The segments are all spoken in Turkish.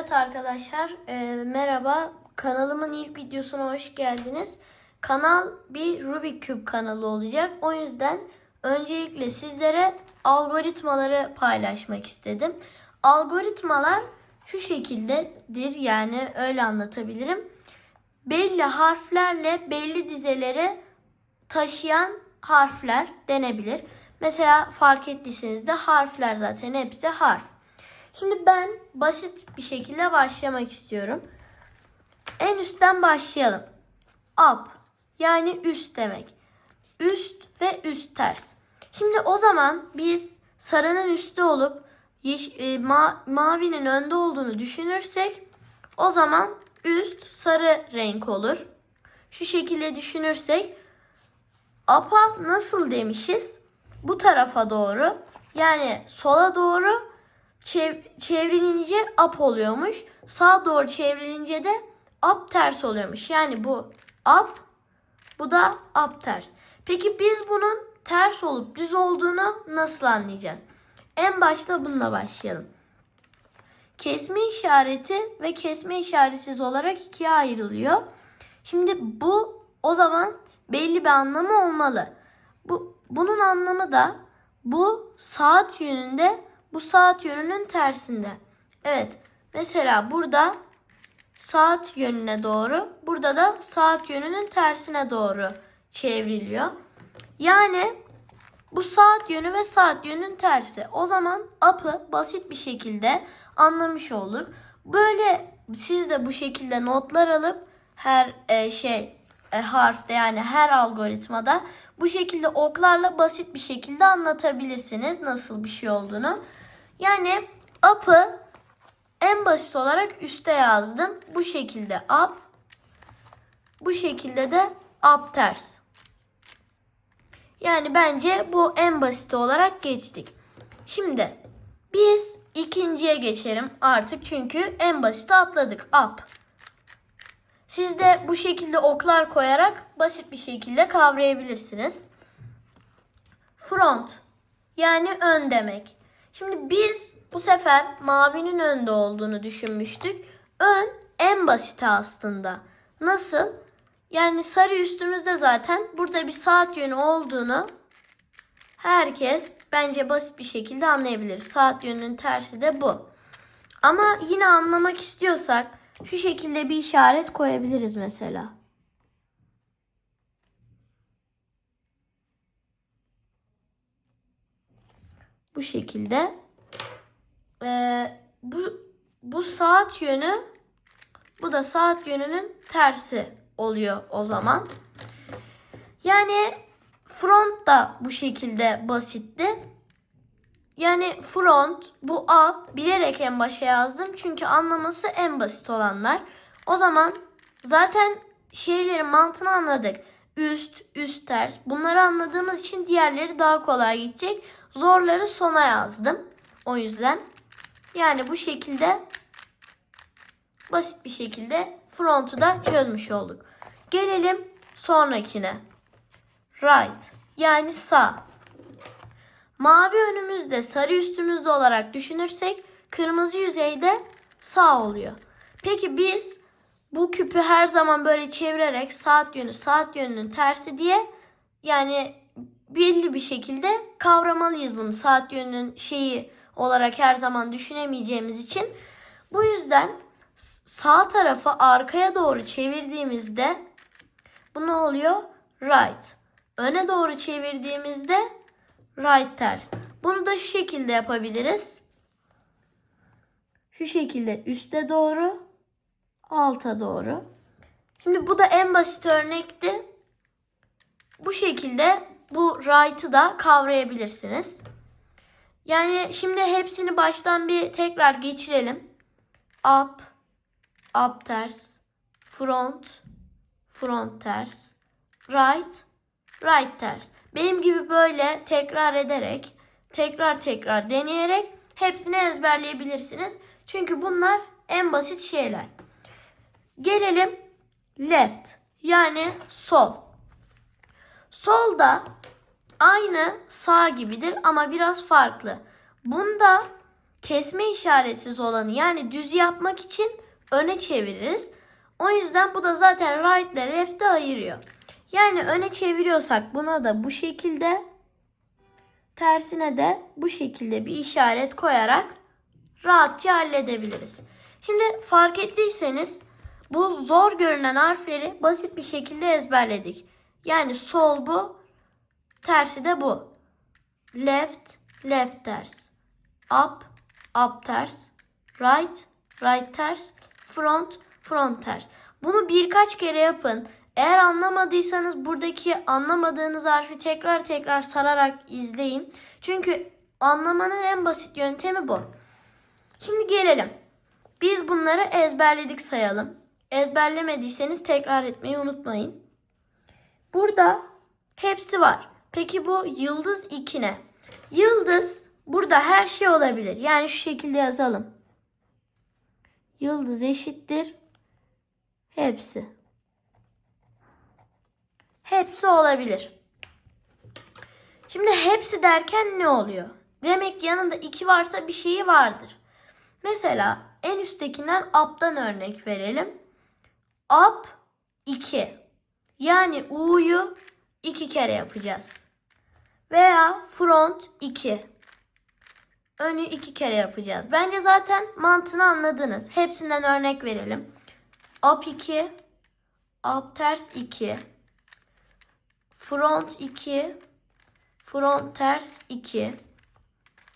Evet arkadaşlar e, merhaba kanalımın ilk videosuna hoş geldiniz. Kanal bir Rubik Küp kanalı olacak. O yüzden öncelikle sizlere algoritmaları paylaşmak istedim. Algoritmalar şu şekildedir yani öyle anlatabilirim. Belli harflerle belli dizeleri taşıyan harfler denebilir. Mesela fark ettiyseniz de harfler zaten hepsi harf. Şimdi ben basit bir şekilde başlamak istiyorum. En üstten başlayalım. Up yani üst demek. Üst ve üst ters. Şimdi o zaman biz sarının üstte olup yeş- e, ma- mavinin önde olduğunu düşünürsek o zaman üst sarı renk olur. Şu şekilde düşünürsek up'a nasıl demişiz? Bu tarafa doğru yani sola doğru çev- çevrilince up oluyormuş. Sağa doğru çevrilince de up ters oluyormuş. Yani bu up, bu da up ters. Peki biz bunun ters olup düz olduğunu nasıl anlayacağız? En başta bununla başlayalım. Kesme işareti ve kesme işaretsiz olarak ikiye ayrılıyor. Şimdi bu o zaman belli bir anlamı olmalı. Bu bunun anlamı da bu saat yönünde bu saat yönünün tersinde. Evet. Mesela burada saat yönüne doğru, burada da saat yönünün tersine doğru çevriliyor. Yani bu saat yönü ve saat yönünün tersi. O zaman up'ı basit bir şekilde anlamış olduk. Böyle siz de bu şekilde notlar alıp her e, şey e, harfte yani her algoritmada bu şekilde oklarla basit bir şekilde anlatabilirsiniz nasıl bir şey olduğunu. Yani up'ı en basit olarak üste yazdım. Bu şekilde up. Bu şekilde de up ters. Yani bence bu en basit olarak geçtik. Şimdi biz ikinciye geçelim artık çünkü en basite atladık. Up. Siz de bu şekilde oklar koyarak basit bir şekilde kavrayabilirsiniz. Front yani ön demek. Şimdi biz bu sefer mavinin önde olduğunu düşünmüştük. Ön en basiti aslında. Nasıl? Yani sarı üstümüzde zaten burada bir saat yönü olduğunu herkes bence basit bir şekilde anlayabilir. Saat yönünün tersi de bu. Ama yine anlamak istiyorsak şu şekilde bir işaret koyabiliriz mesela. Bu şekilde. Ee, bu, bu saat yönü bu da saat yönünün tersi oluyor o zaman. Yani front da bu şekilde basitti. Yani front bu A bilerek en başa yazdım. Çünkü anlaması en basit olanlar. O zaman zaten şeylerin mantığını anladık. Üst, üst ters. Bunları anladığımız için diğerleri daha kolay gidecek. Zorları sona yazdım. O yüzden. Yani bu şekilde basit bir şekilde front'u da çözmüş olduk. Gelelim sonrakine. Right yani sağ. Mavi önümüzde, sarı üstümüzde olarak düşünürsek kırmızı yüzeyde sağ oluyor. Peki biz bu küpü her zaman böyle çevirerek saat yönü saat yönünün tersi diye yani belli bir şekilde kavramalıyız bunu. Saat yönünün şeyi olarak her zaman düşünemeyeceğimiz için. Bu yüzden sağ tarafı arkaya doğru çevirdiğimizde bu ne oluyor? Right. Öne doğru çevirdiğimizde right ters. Bunu da şu şekilde yapabiliriz. Şu şekilde üste doğru, alta doğru. Şimdi bu da en basit örnekti. Bu şekilde bu right'ı da kavrayabilirsiniz. Yani şimdi hepsini baştan bir tekrar geçirelim. Up, up ters, front, front ters, right, right ters. Benim gibi böyle tekrar ederek, tekrar tekrar deneyerek hepsini ezberleyebilirsiniz. Çünkü bunlar en basit şeyler. Gelelim left yani sol. Solda aynı sağ gibidir ama biraz farklı. Bunda kesme işaretsiz olanı yani düz yapmak için öne çeviririz. O yüzden bu da zaten right ile left'e ayırıyor. Yani öne çeviriyorsak buna da bu şekilde tersine de bu şekilde bir işaret koyarak rahatça halledebiliriz. Şimdi fark ettiyseniz bu zor görünen harfleri basit bir şekilde ezberledik. Yani sol bu, tersi de bu. Left, left ters. Up, up ters. Right, right ters. Front, front ters. Bunu birkaç kere yapın. Eğer anlamadıysanız buradaki anlamadığınız harfi tekrar tekrar sararak izleyin. Çünkü anlamanın en basit yöntemi bu. Şimdi gelelim. Biz bunları ezberledik sayalım. Ezberlemediyseniz tekrar etmeyi unutmayın. Burada hepsi var. Peki bu yıldız 2 ne? Yıldız burada her şey olabilir. Yani şu şekilde yazalım. Yıldız eşittir. Hepsi. Hepsi olabilir. Şimdi hepsi derken ne oluyor? Demek yanında 2 varsa bir şeyi vardır. Mesela en üsttekinden up'tan örnek verelim. Up 2. Yani U'yu 2 kere yapacağız. Veya front 2. Önü 2 kere yapacağız. Bence zaten mantığını anladınız. Hepsinden örnek verelim. Up 2. Up ters 2. Front 2. Front ters 2.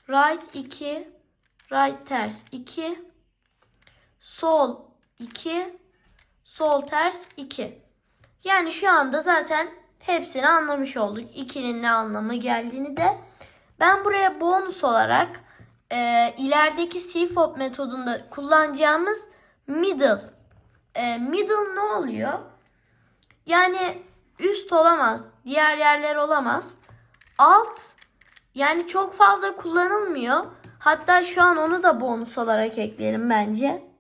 Right 2. Right ters 2. Sol 2. Sol ters 2. Yani şu anda zaten hepsini anlamış olduk. 2'nin ne anlamı geldiğini de. Ben buraya bonus olarak e, ilerideki CFOP metodunda kullanacağımız middle. E, middle ne oluyor? Yani üst olamaz. Diğer yerler olamaz. Alt yani çok fazla kullanılmıyor. Hatta şu an onu da bonus olarak ekleyelim bence.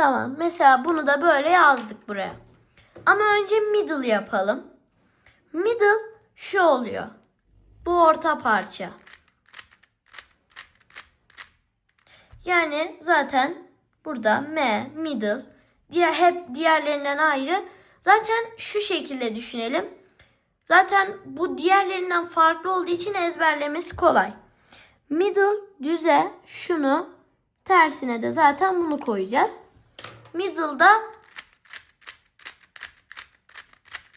Tamam. Mesela bunu da böyle yazdık buraya. Ama önce middle yapalım. Middle şu oluyor. Bu orta parça. Yani zaten burada M, middle, diğer hep diğerlerinden ayrı. Zaten şu şekilde düşünelim. Zaten bu diğerlerinden farklı olduğu için ezberlemesi kolay. Middle düze şunu tersine de zaten bunu koyacağız. Middle'da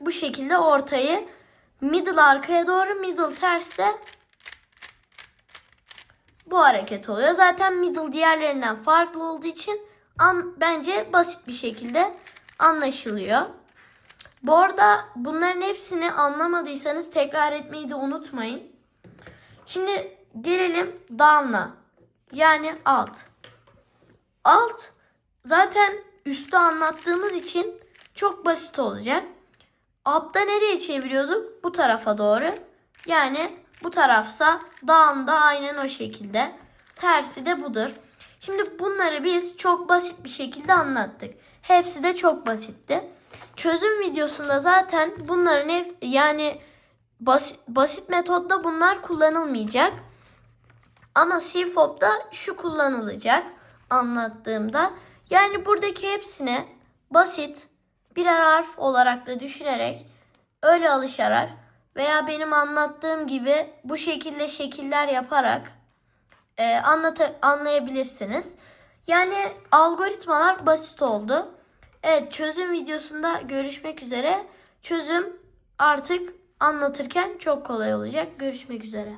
bu şekilde ortayı middle arkaya doğru middle terste bu hareket oluyor. Zaten middle diğerlerinden farklı olduğu için an, bence basit bir şekilde anlaşılıyor. Bu arada bunların hepsini anlamadıysanız tekrar etmeyi de unutmayın. Şimdi gelelim down'a. Yani alt. Alt zaten üstü anlattığımız için çok basit olacak. Up'ta nereye çeviriyorduk? Bu tarafa doğru. Yani bu tarafsa down da aynen o şekilde. Tersi de budur. Şimdi bunları biz çok basit bir şekilde anlattık. Hepsi de çok basitti. Çözüm videosunda zaten bunların hep yani basit, basit metodda bunlar kullanılmayacak. Ama CFOP'da şu kullanılacak anlattığımda. Yani buradaki hepsine basit birer harf olarak da düşünerek öyle alışarak veya benim anlattığım gibi bu şekilde şekiller yaparak e, anlata, anlayabilirsiniz. Yani algoritmalar basit oldu. Evet çözüm videosunda görüşmek üzere. Çözüm artık anlatırken çok kolay olacak. Görüşmek üzere.